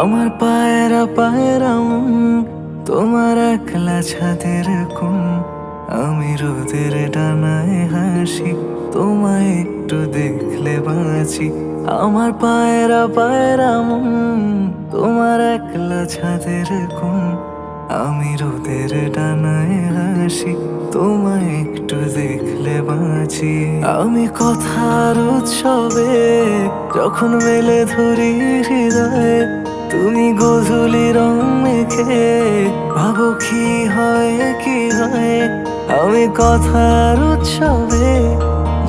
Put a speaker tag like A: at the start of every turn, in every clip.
A: আমার পায়রা পায়রা তোমার একলা ছাদের কোন আমি রোদের ডানায় হাসি, তোমায় একটু দেখলে বাঁচি। আমার পায়রা পায়রা তোমার একলা ছাদের কোন আমি রোদের ডানায় হাসি, তোমায় একটু দেখলে বাঁচি। আমি কথার উৎসবে যখন মেলে ধরি হৃদয়ে মেখে ভাবো কি হয় কি হয় আমি কথার উৎসবে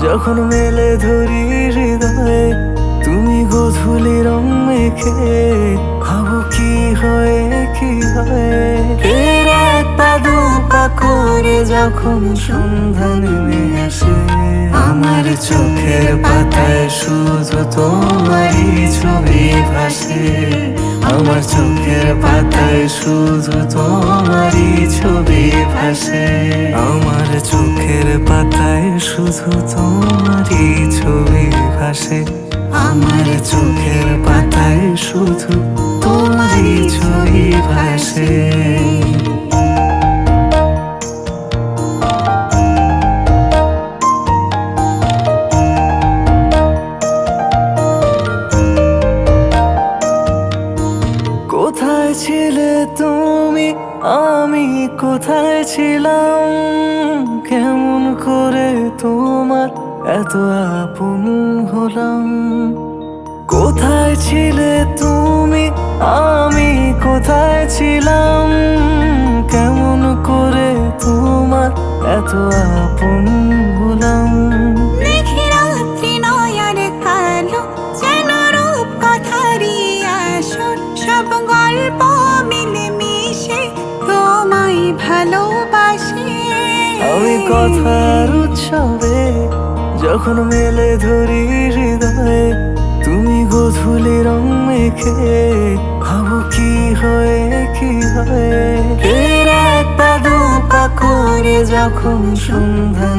A: যখন মেলে ধরি হৃদয়ে, তুমি গধুলি রং মেখে ভাবো কি হয় কি হয় যখন সন্ধ্যা নেমে আসে, আমার চোখের পাতায় শুধু তোমারই ছবি ভাসে। আমার চোখের পাতায় শুধু তোমারই ছবি ভাসে। আমার চোখের পাতায় শুধু তোমারই ছবি ভাসে। আমার চোখের পাতায় শুধু তোমারই ছবি ভাসে। ছিলাম, কেমন করে তোমার এত আপন হলাম? কোথায় ছিলে তুমি? আমি কোথায় ছিলাম? কেমন করে তোমার এত আপন কথার উৎসবে যখন মেলে ধরি হৃদয়ে, তুমি গোধুলি রং মেখে ভাবো কি হয়ে, কি হয়। এর পা করে যখন সন্ধ্যা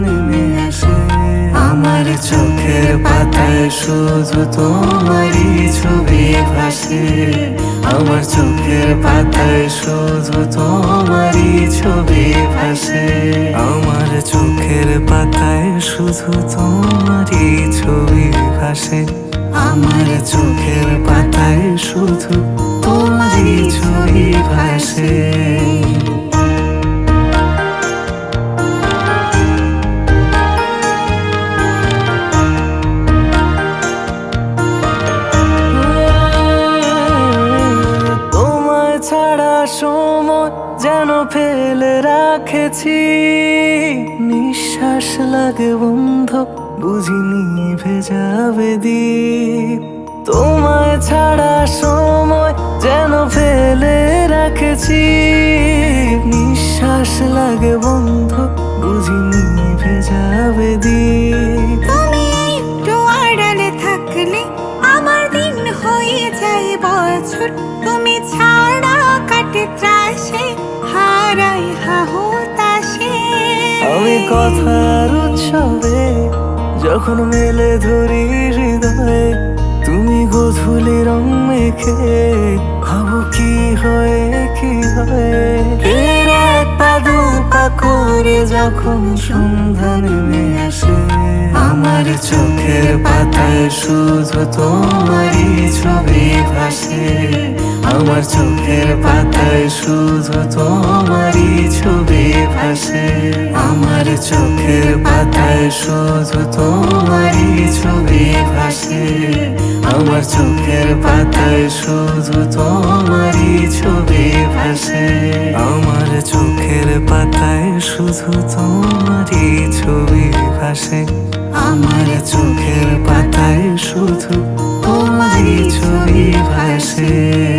A: পাতায় শুধু তোমারই ছবি ভাসে। আমার চোখের পাতায় শুধু তোমারই ছবি ভাসে। আমার চোখের পাতায় শুধু তোমারই ছবি ভাসে। আমার চোখের পাতায় শুধু তোমারই ছবি ভাসে। ফেলে রাখেছি। নিঃশ্বাস লাগে বন্ধ, বুঝিনি ভেজাবে দ্বীপ তোমায় ছাড়া সময় যেন ফেলে রাখেছি। নিঃশ্বাস লাগে বন্ধ, বুঝিনি ভেজাবে দ্বীপ
B: তুমি আমার হয়ে যায় তুমি ছাড়া কাটে ত্রাসে
A: কথার উৎসবে যখন মেলে ধরি হৃদয়ে, তুমি গধুলি রং মেখে ভাবো কি হয় কি হয়। এর এক পা দু পা করে যখন সন্ধ্যা আসে, আমার চোখের পাতায় শুধু তোমারই ছবি ভাসে। আমার চোখের পাতায় শুধু তোমারই ছবি ভাসে। আমার চোখের পাতায় শুধু তোমারই ছবি ভাসে। আমার চোখের পাতায় শুধু তোমারই ছবি ভাসে। আমার চোখের পাতায় শুধু তোমারই ছবি ভাসে। আমার চোখের পাতায় শুধু তোমারই ছবি ভাসে।